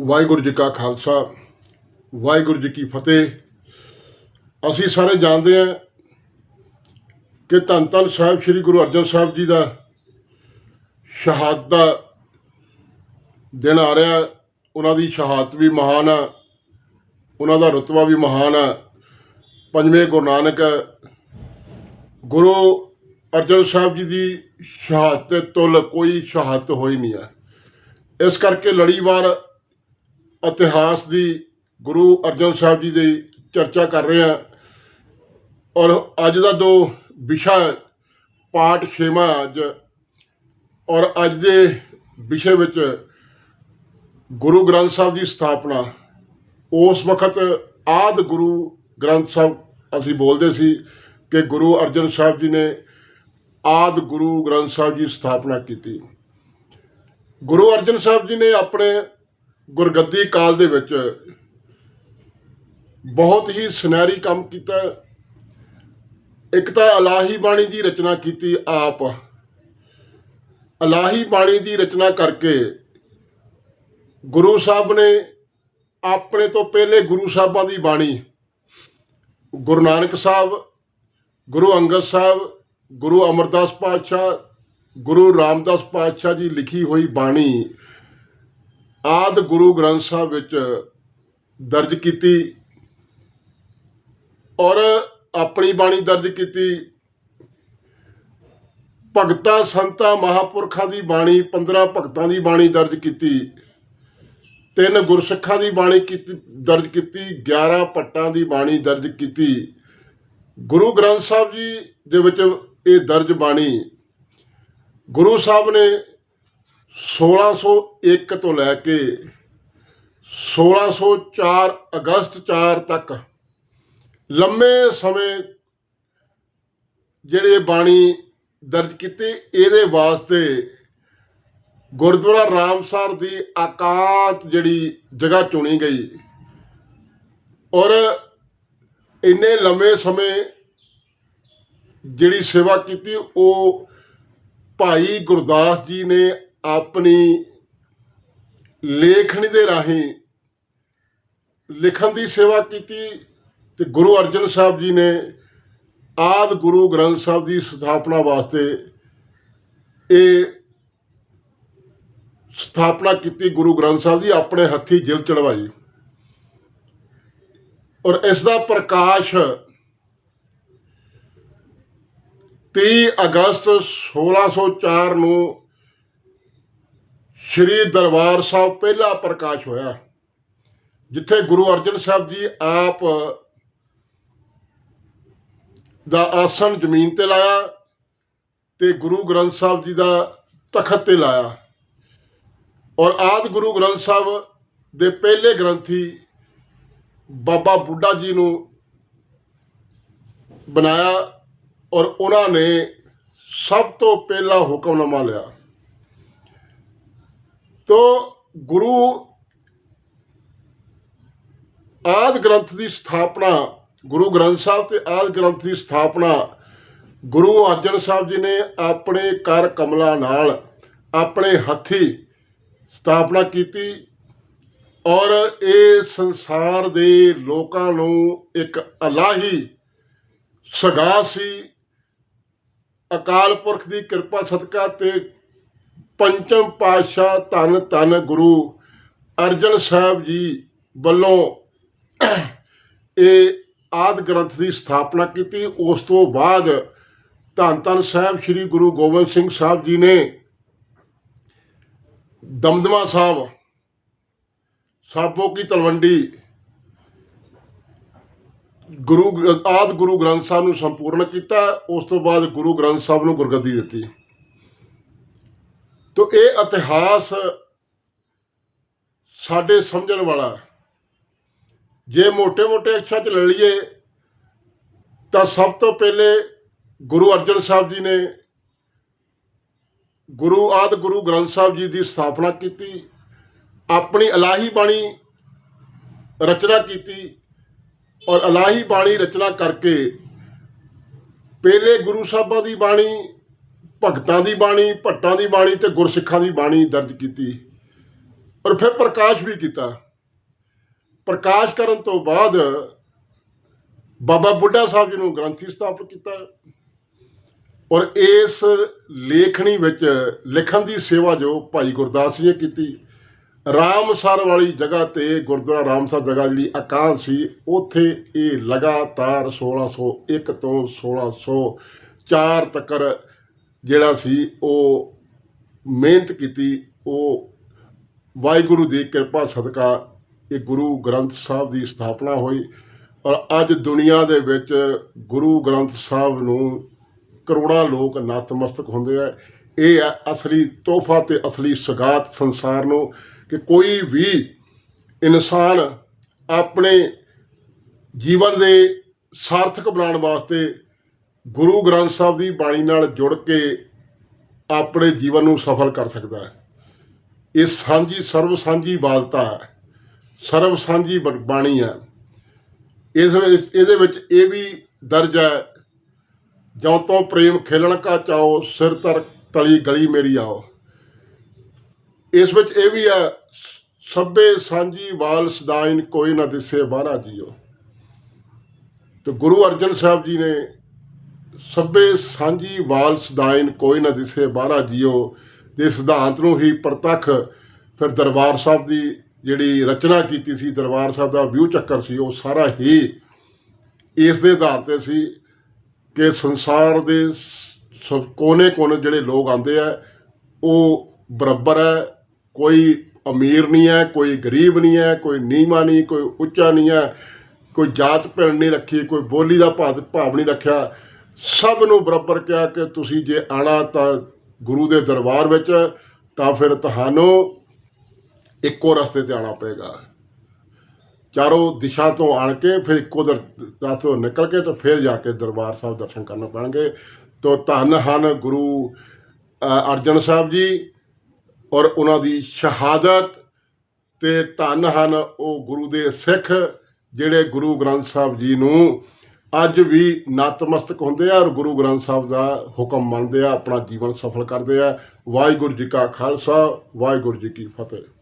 ਵਾਹਿਗੁਰੂ ਜੀ ਕਾ ਖਾਲਸਾ, ਵਾਹਿਗੁਰੂ ਜੀ ਕੀ ਫਤਿਹ। ਅਸੀਂ ਸਾਰੇ ਜਾਣਦੇ ਹਾਂ ਕਿ ਧੰਨ ਧੰਨ ਸਾਹਿਬ ਸ੍ਰੀ ਗੁਰੂ ਅਰਜਨ ਸਾਹਿਬ ਜੀ ਦਾ ਸ਼ਹਾਦਤ ਦਾ ਦਿਨ ਆ ਰਿਹਾ। ਉਹਨਾਂ ਦੀ ਸ਼ਹਾਦਤ ਵੀ ਮਹਾਨ ਆ, ਉਹਨਾਂ ਦਾ ਰਤਬਾ ਵੀ ਮਹਾਨ ਆ। ਪੰਜਵੇਂ ਗੁਰੂ ਨਾਨਕ ਗੁਰੂ ਅਰਜਨ ਸਾਹਿਬ ਜੀ ਦੀ ਸ਼ਹਾਦਤ ਤੁਲ ਕੋਈ ਸ਼ਹਾਦਤ ਹੋਈ ਨਹੀਂ ਹੈ ਇਸ ਕਰਕੇ ਲੜੀਵਾਰ ਇਤਿਹਾਸ ਦੀ ਗੁਰੂ ਅਰਜਨ ਸਾਹਿਬ ਜੀ ਦੀ ਚਰਚਾ ਕਰ ਰਹੇ ਹਾਂ। ਔਰ ਅੱਜ ਦਾ ਜੋ ਵਿਸ਼ਾ ਹੈ, ਪਾਠ ਛੇਵਾਂ ਅੱਜ। ਔਰ ਅੱਜ ਦੇ ਵਿਸ਼ੇ ਵਿੱਚ ਗੁਰੂ ਗ੍ਰੰਥ ਸਾਹਿਬ ਦੀ ਸਥਾਪਨਾ। ਉਸ ਵਕਤ ਆਦ ਗੁਰੂ ਗ੍ਰੰਥ ਸਾਹਿਬ ਅਸੀਂ ਬੋਲਦੇ ਸੀ ਕਿ ਗੁਰੂ ਅਰਜਨ ਸਾਹਿਬ ਜੀ ਨੇ ਆਦ ਗੁਰੂ ਗ੍ਰੰਥ ਸਾਹਿਬ ਜੀ ਦੀ ਸਥਾਪਨਾ ਕੀਤੀ। ਗੁਰੂ ਅਰਜਨ ਸਾਹਿਬ ਜੀ ਨੇ ਆਪਣੇ ਗੁਰਗੱਦੀ ਕਾਲ ਦੇ ਵਿੱਚ ਬਹੁਤ ਹੀ ਸੁਨਹਿਰੀ ਕੰਮ ਕੀਤਾ। ਇੱਕ ਤਾਂ ਅਲਾਹੀ ਬਾਣੀ ਦੀ ਰਚਨਾ ਕੀਤੀ ਆਪ। ਅਲਾਹੀ ਬਾਣੀ ਦੀ ਰਚਨਾ ਕਰਕੇ ਗੁਰੂ ਸਾਹਿਬ ਨੇ ਆਪਣੇ ਤੋਂ ਪਹਿਲੇ ਗੁਰੂ ਸਾਹਿਬਾਂ ਦੀ ਬਾਣੀ, ਗੁਰੂ ਨਾਨਕ ਸਾਹਿਬ, ਗੁਰੂ ਅੰਗਦ ਸਾਹਿਬ, ਗੁਰੂ ਅਮਰਦਾਸ ਪਾਤਸ਼ਾਹ, ਗੁਰੂ ਰਾਮਦਾਸ ਪਾਤਸ਼ਾਹ ਜੀ ਲਿਖੀ ਹੋਈ ਬਾਣੀ ਆਦ ਗੁਰੂ ਗ੍ਰੰਥ ਸਾਹਿਬ ਵਿੱਚ ਦਰਜ ਕੀਤੀ ਔਰ ਆਪਣੀ ਬਾਣੀ ਦਰਜ ਕੀਤੀ। ਭਗਤਾਂ, ਸੰਤਾਂ, ਮਹਾਪੁਰਖਾਂ ਦੀ ਬਾਣੀ 15 ਭਗਤਾਂ ਦੀ ਬਾਣੀ ਦਰਜ ਕੀਤੀ। ਤਿੰਨ ਗੁਰਸਿੱਖਾਂ ਦੀ ਬਾਣੀ ਕੀਤੀ, ਦਰਜ ਕੀਤੀ। 11 ਪੱਟਾਂ ਦੀ ਬਾਣੀ ਦਰਜ ਕੀਤੀ। ਗੁਰੂ ਗ੍ਰੰਥ ਸਾਹਿਬ ਜੀ ਦੇ ਵਿੱਚ ਇਹ ਦਰਜ ਬਾਣੀ ਗੁਰੂ ਸਾਹਿਬ ਨੇ 1601 ਤੋਂ ਲੈ ਕੇ 1604 ਅਗਸਤ 4 ਤੱਕ ਲੰਮੇ ਸਮੇਂ ਜਿਹੜੇ ਬਾਣੀ ਦਰਜ ਕੀਤੀ, ਇਹਦੇ ਵਾਸਤੇ ਗੁਰਦੁਆਰਾ ਰਾਮਸਰ ਦੀ ਆਕਾਂਤ ਜਿਹੜੀ ਜਗ੍ਹਾ ਚੁਣੀ ਗਈ ਔਰ ਇੰਨੇ ਲੰਮੇ ਸਮੇਂ ਜਿਹੜੀ ਸੇਵਾ ਕੀਤੀ, ਉਹ ਭਾਈ ਗੁਰਦਾਸ ਜੀ ਨੇ ਆਪਣੀ ਲੇਖਣੀ ਦੇ ਰਾਹੀਂ ਲਿਖਣ ਦੀ ਸੇਵਾ ਕੀਤੀ ਤੇ ਗੁਰੂ ਅਰਜਨ ਸਾਹਿਬ ਜੀ ਨੇ ਆਦ ਗੁਰੂ ਗ੍ਰੰਥ ਸਾਹਿਬ ਦੀ ਸਥਾਪਨਾ ਵਾਸਤੇ ਇਹ ਸਥਾਪਨਾ ਕੀਤੀ ਗੁਰੂ ਗ੍ਰੰਥ ਸਾਹਿਬ ਦੀ ਆਪਣੇ ਹੱਥੀ ਜਿਲ ਚੜਵਾਈ ਔਰ ਇਸ ਦਾ ਪ੍ਰਕਾਸ਼ 30 ਅਗਸਤ 1604 ਨੂੰ ਸ਼੍ਰੀ ਦਰਬਾਰ ਸਾਹਿਬ ਪਹਿਲਾ ਪ੍ਰਕਾਸ਼ ਹੋਇਆ, ਜਿੱਥੇ ਗੁਰੂ ਅਰਜਨ ਸਾਹਿਬ ਜੀ ਆਪ ਦਾ ਆਸਣ ਜ਼ਮੀਨ ਤੇ ਲਾਇਆ ਤੇ ਗੁਰੂ ਗ੍ਰੰਥ ਸਾਹਿਬ ਜੀ ਦਾ ਤਖਤ ਤੇ ਲਾਇਆ। ਔਰ ਆਦ ਗੁਰੂ ਗ੍ਰੰਥ ਸਾਹਿਬ ਦੇ ਪਹਿਲੇ ਗ੍ਰੰਥੀ ਬਾਬਾ ਬੁੱਢਾ ਜੀ ਨੂੰ ਬਣਾਇਆ ਔਰ ਉਹਨਾਂ ਨੇ ਸਭ ਤੋਂ ਪਹਿਲਾ ਹੁਕਮਨਾਮਾ ਲਿਆ। ਤੋ ਗੁਰੂ ਆਦ ਗ੍ਰੰਥ ਦੀ ਸਥਾਪਨਾ, ਗੁਰੂ ਗ੍ਰੰਥ ਸਾਹਿਬ ਤੇ ਆਦ ਗ੍ਰੰਥ ਦੀ ਸਥਾਪਨਾ, ਗੁਰੂ ਅਰਜਨ ਸਾਹਿਬ ਜੀ ਨੇ ਆਪਣੇ ਕਰ ਕਮਲਾਂ ਨਾਲ ਆਪਣੇ ਹੱਥੀ ਸਥਾਪਨਾ ਕੀਤੀ ਔਰ ਇਹ ਸੰਸਾਰ ਦੇ ਲੋਕਾਂ ਨੂੰ ਇੱਕ ਅਲਾਹੀ ਸਗਾ ਸੀ। ਅਕਾਲ ਪੁਰਖ ਦੀ ਕਿਰਪਾ ਸਦਕਾ ਤੇ ਪੰਚਮ ਪਾਤਸ਼ਾਹ ਧੰਨ ਧੰਨ ਗੁਰੂ ਅਰਜਨ ਸਾਹਿਬ ਜੀ ਵੱਲੋਂ ਇਹ ਆਦ ਗ੍ਰੰਥ ਦੀ ਸਥਾਪਨਾ ਕੀਤੀ। ਉਸ ਤੋਂ ਬਾਅਦ ਧੰਨ ਧੰਨ ਸਾਹਿਬ ਸ੍ਰੀ ਗੁਰੂ ਗੋਬਿੰਦ ਸਿੰਘ ਸਾਹਿਬ ਜੀ ਨੇ ਦਮਦਮਾ ਸਾਹਿਬ ਸਾਬੋ ਕੀ ਤਲਵੰਡੀ ਗੁਰੂ ਗ੍ਰ- ਆਦ ਗੁਰੂ ਗ੍ਰੰਥ ਸਾਹਿਬ ਨੂੰ ਸੰਪੂਰਨ ਕੀਤਾ। ਉਸ ਤੋਂ ਬਾਅਦ ਗੁਰੂ ਗ੍ਰੰਥ ਸਾਹਿਬ ਨੂੰ ਗੁਰਗੱਦੀ ਦਿੱਤੀ। ਸੋ ਇਹ ਇਤਿਹਾਸ ਸਾਡੇ ਸਮਝਣ ਵਾਲਾ ਜੇ ਮੋٹے-ਮੋٹے ਅੱਖਾਂ 'ਚ ਲੈ ਲਈਏ, ਤਾਂ ਸਭ ਤੋਂ ਪਹਿਲੇ ਗੁਰੂ ਅਰਜਨ ਸਾਹਿਬ ਜੀ ਨੇ ਗੁਰੂ ਆਦ ਗੁਰੂ ਗ੍ਰੰਥ ਸਾਹਿਬ ਜੀ ਦੀ ਸਥਾਪਨਾ ਕੀਤੀ, ਆਪਣੀ ਅਲਾਹੀ ਬਾਣੀ ਰਚਨਾ ਕੀਤੀ ਔਰ ਅਲਾਹੀ ਬਾਣੀ ਰਚਨਾ ਕਰਕੇ ਪਹਿਲੇ ਗੁਰੂ ਸਾਹਿਬਾਂ ਦੀ ਬਾਣੀ ਭਗਤਾਂ ਦੀ ਬਾਣੀ, ਭੱਟਾਂ ਦੀ ਬਾਣੀ ਤੇ ਗੁਰਸਿੱਖਾਂ ਦੀ ਬਾਣੀ ਦਰਜ ਕੀਤੀ। ਔਰ ਫਿਰ ਪ੍ਰਕਾਸ਼ ਵੀ ਕੀਤਾ। ਪ੍ਰਕਾਸ਼ ਕਰਨ ਤੋਂ ਬਾਅਦ ਬਾਬਾ ਬੁੱਢਾ ਸਾਹਿਬ ਜੀ ਨੂੰ ਗ੍ਰੰਥੀ ਸਥਾਪਿਤ ਕੀਤਾ ਔਰ ਇਸ ਲੇਖਣੀ ਵਿੱਚ ਲਿਖਣ ਦੀ ਸੇਵਾ ਜੋ ਭਾਈ ਗੁਰਦਾਸ ਜੀ ਨੇ ਕੀਤੀ ਰਾਮਸਰ ਵਾਲੀ ਜਗ੍ਹਾ ਤੇ ਗੁਰਦੁਆਰਾ ਰਾਮਸਰ ਜਗ੍ਹਾ ਜਿਹੜੀ ਅਕਾਲ ਸੀ, ਉੱਥੇ ਇਹ ਲਗਾਤਾਰ 1601 ਤੋਂ 1604 ਤੱਕ ਜਿਹੜਾ ਸੀ, ਉਹ ਮਿਹਨਤ ਕੀਤੀ, ਉਹ ਵਾਹਿਗੁਰੂ ਦੀ ਕਿਰਪਾ ਸਦਕਾ ਇਹ ਗੁਰੂ ਗ੍ਰੰਥ ਸਾਹਿਬ ਦੀ ਸਥਾਪਨਾ ਹੋਈ ਔਰ ਅੱਜ ਦੁਨੀਆ ਦੇ ਵਿੱਚ ਗੁਰੂ ਗ੍ਰੰਥ ਸਾਹਿਬ ਨੂੰ ਕਰੋੜਾਂ ਲੋਕ ਨਤਮਸਤਕ ਹੁੰਦੇ ਆ। ਇਹ ਹੈ ਅਸਲੀ ਤੋਹਫਾ ਤੇ ਅਸਲੀ ਸਗਾਤ ਸੰਸਾਰ ਨੂੰ ਕਿ ਕੋਈ ਵੀ ਇਨਸਾਨ ਆਪਣੇ ਜੀਵਨ ਦੇ ਸਾਰਥਕ ਬਣਾਉਣ ਵਾਸਤੇ ਗੁਰੂ ਗ੍ਰੰਥ ਸਾਹਿਬ ਦੀ ਬਾਣੀ ਨਾਲ ਜੁੜ ਕੇ ਆਪਣੇ ਜੀਵਨ ਨੂੰ ਸਫਲ ਕਰ ਸਕਦਾ ਹੈ। ਇਹ ਸਾਂਝੀ ਸਰਬ ਸਾਂਝੀ ਬਾਦਤਾ ਹੈ। ਸਰਬ ਸਾਂਝੀ ਬ- ਬਾਣੀ ਹੈ। ਇਸ ਇਹਦੇ ਵਿੱਚ ਇਹ ਵੀ ਦਰਜ ਹੈ, ਜਉ ਤੋਂ ਪ੍ਰੇਮ ਖੇਲਣ ਕਾ ਚਾਓ ਸਿਰ ਤਰ ਤਲੀ ਗਲੀ ਮੇਰੀ ਆਓ। ਇਸ ਵਿੱਚ ਇਹ ਵੀ ਹੈ, ਸਭੇ ਸਾਂਝੀ ਵਾਲ ਸਦਾਇਨ ਕੋਈ ਨਾ ਦਿਸੇ ਬਾਹਰਾ ਜੀਓ। ਤੇ ਗੁਰੂ ਅਰਜਨ ਸਾਹਿਬ ਜੀ ਨੇ ਸਭੇ ਸਾਂਝੀ ਵਾਲ ਸਦਾਇਨ ਕੋਈ ਨਾ ਦਿਸੇ ਬਾਹਰਾ ਜੀਓ ਦੇ ਸਿਧਾਂਤ ਨੂੰ ਹੀ ਪ੍ਰਤੱਖ, ਫਿਰ ਦਰਬਾਰ ਸਾਹਿਬ ਦੀ ਜਿਹੜੀ ਰਚਨਾ ਕੀਤੀ ਸੀ, ਦਰਬਾਰ ਸਾਹਿਬ ਦਾ ਵਿਊ ਚੱਕਰ ਸੀ, ਉਹ ਸਾਰਾ ਹੀ ਇਸ ਦੇ ਆਧਾਰ ਤੇ ਸੀ ਕਿ ਸੰਸਾਰ ਦੇ ਕੋਨੇ-ਕੋਨੇ ਜਿਹੜੇ ਲੋਕ ਆਉਂਦੇ ਆ, ਉਹ ਬਰਾਬਰ ਹੈ, ਕੋਈ ਅਮੀਰ ਨਹੀਂ ਹੈ, ਕੋਈ ਗਰੀਬ ਨਹੀਂ ਹੈ, ਕੋਈ ਨੀਵਾਂ ਨਹੀਂ, ਕੋਈ ਉੱਚਾ ਨਹੀਂ ਹੈ, ਕੋਈ ਜਾਤ ਭਿੰਨ ਨਹੀਂ ਰੱਖੀ, ਕੋਈ ਬੋਲੀ ਦਾ ਭਾਵ ਭਾਵ ਨਹੀਂ ਰੱਖਿਆ। ਸਭ ਨੂੰ ਬਰਾਬਰ ਕਿਹਾ ਕਿ ਤੁਸੀਂ ਜੇ ਆਣਾ ਤਾਂ ਗੁਰੂ ਦੇ ਦਰਬਾਰ ਵਿੱਚ, ਤਾਂ ਫਿਰ ਤੁਹਾਨੂੰ ਇੱਕੋ ਰਸਤੇ ਤੇ ਆਣਾ ਪਏਗਾ। ਚਾਰੋਂ ਦਿਸ਼ਾ ਤੋਂ ਆਣ ਕੇ ਫਿਰ ਇੱਕੋ ਦਰ- ਤੋਂ ਨਿਕਲ ਕੇ ਤਾਂ ਫਿਰ ਜਾ ਕੇ ਦਰਬਾਰ ਸਾਹਿਬ ਦਰਸ਼ਨ ਕਰਨੇ ਪੈਣਗੇ। ਤੋ ਧੰਨ ਹਨ ਗੁਰੂ ਅਰਜਨ ਸਾਹਿਬ ਜੀ ਔਰ ਉਹਨਾਂ ਦੀ ਸ਼ਹਾਦਤ ਤੇ ਧੰਨ ਹਨ ਉਹ ਗੁਰੂ ਦੇ ਸਿੱਖ, ਜਿਹੜੇ ਗੁਰੂ ਗ੍ਰੰਥ ਸਾਹਿਬ ਜੀ ਨੂੰ ਅੱਜ ਵੀ ਨਤਮਸਤਕ ਹੁੰਦੇ ਆ ਔਰ ਗੁਰੂ ਗ੍ਰੰਥ ਸਾਹਿਬ ਦਾ ਹੁਕਮ ਮੰਨਦੇ ਆ, ਆਪਣਾ ਜੀਵਨ ਸਫਲ ਕਰਦੇ ਆ। ਵਾਹਿਗੁਰੂ ਜੀ ਕਾ ਖਾਲਸਾ, ਵਾਹਿਗੁਰੂ ਜੀ ਕੀ ਫਤਿਹ।